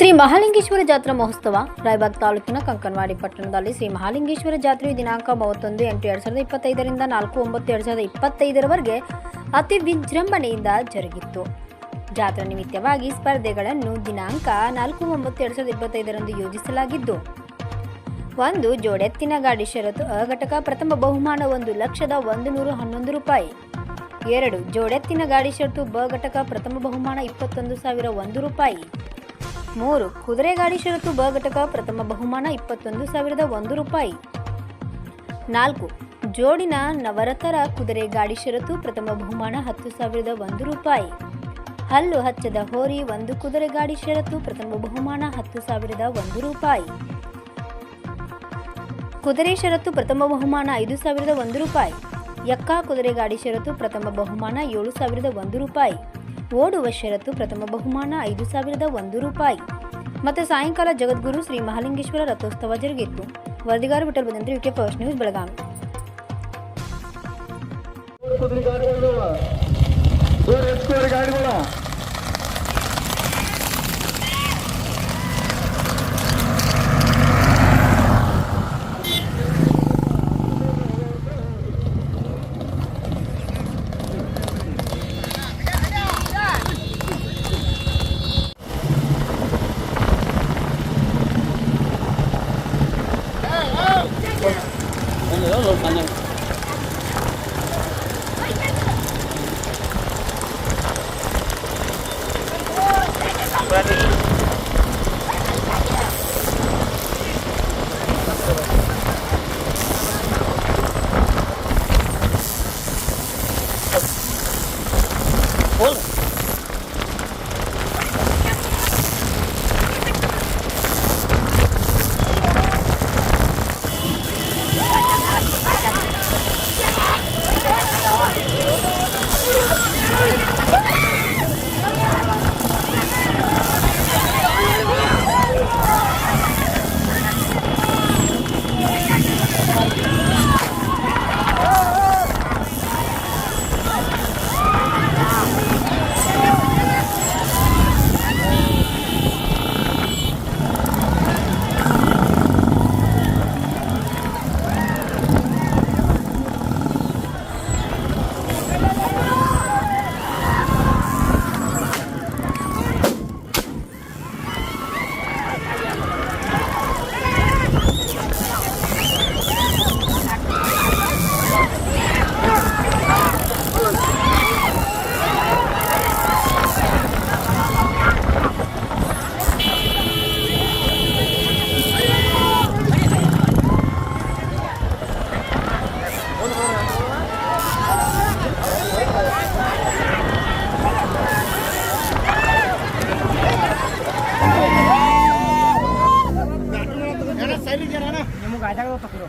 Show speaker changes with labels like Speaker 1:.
Speaker 1: ಶ್ರೀ ಮಹಾಲಿಂಗೇಶ್ವರ ಜಾತ್ರಾ ಮಹೋತ್ಸವ, ರಾಯಬಾಗ್ ತಾಲೂಕಿನ ಕಂಕನವಾಡಿ ಪಟ್ಟಣದಲ್ಲಿ ಶ್ರೀ ಮಹಾಲಿಂಗೇಶ್ವರ ಜಾತ್ರೆಯು ದಿನಾಂಕ ಮೂವತ್ತೊಂದು ಎಂಟು ಎರಡು ಸಾವಿರದ ಇಪ್ಪತ್ತೈದರಿಂದ ನಾಲ್ಕು ಒಂಬತ್ತು ಎರಡು ಸಾವಿರದ ಇಪ್ಪತ್ತೈದರವರೆಗೆ ಅತಿ ವಿಜೃಂಭಣೆಯಿಂದ ಜರುಗಿತ್ತು. ಜಾತ್ರಾ ನಿಮಿತ್ತವಾಗಿ ಸ್ಪರ್ಧೆಗಳನ್ನು ದಿನಾಂಕ ನಾಲ್ಕು ಒಂಬತ್ತು ಎರಡು ಸಾವಿರದ ಇಪ್ಪತ್ತೈದರಂದು ಯೋಜಿಸಲಾಗಿದ್ದು, ಒಂದು ಜೋಡೆತ್ತಿನ ಗಾಡಿ ಷರತ್ತು ಅ ಘಟಕ ಪ್ರಥಮ ಬಹುಮಾನ ಒಂದು ಲಕ್ಷದ ಒಂದು ನೂರ ಹನ್ನೊಂದು ರೂಪಾಯಿ, ಎರಡು ಜೋಡೆತ್ತಿನ ಗಾಡಿ ಷರತ್ತು ಬ ಘಟಕ ಪ್ರಥಮ ಬಹುಮಾನ ಇಪ್ಪತ್ತೊಂದು ಸಾವಿರ ಒಂದು ರೂಪಾಯಿ ಮೂರು, ಕುದುರೆ ಗಾಡಿ ಷರತ್ತು ಬ ಘಟಕ ಪ್ರಥಮ ಬಹುಮಾನ ಇಪ್ಪತ್ತೊಂದು ಸಾವಿರದ ಒಂದು ರೂಪಾಯಿ. ನಾಲ್ಕು, ಜೋಡಿನ ನವರತರ ಕುದುರೆ ಗಾಡಿ ಷರತ್ತು ಪ್ರಥಮ ಬಹುಮಾನ ಹತ್ತು ಸಾವಿರದ ಒಂದು ರೂಪಾಯಿ. ಹಲ್ಲು ಹಚ್ಚದ ಹೋರಿ ಒಂದು ಕುದುರೆ ಗಾಡಿ ಷರತ್ತು ಪ್ರಥಮ ಬಹುಮಾನ ಹತ್ತು ಸಾವಿರದ ಒಂದು ರೂಪಾಯಿ. ಕುದುರೆ ಷರತ್ತು ಪ್ರಥಮ ಬಹುಮಾನ ಐದು ಸಾವಿರದ ಒಂದು ರೂಪಾಯಿ. ಯಕ್ಕ ಕುದುರೆ ಗಾಡಿ ಷರತ್ತು ಪ್ರಥಮ ಬಹುಮಾನ ಏಳು ಸಾವಿರದ ಒಂದು ರೂಪಾಯಿ. ಓಡುವ ಷರತ್ತು ಪ್ರಥಮ ಬಹುಮಾನ ಐದು ಸಾವಿರದ ಒಂದು ರೂಪಾಯಿ. ಮತ್ತು ಸಾಯಂಕಾಲ ಜಗದ್ಗುರು ಶ್ರೀ ಮಹಾಲಿಂಗೇಶ್ವರ ರಥೋತ್ಸವ ಜರುಗಿತ್ತು ವರದಿಗಾರ ವಿಠಲ್ ಬಂದಂತೆ UK first news, Belagavi.
Speaker 2: Tanya. Berani. Well, nih, ini mau gajah lo tak kira.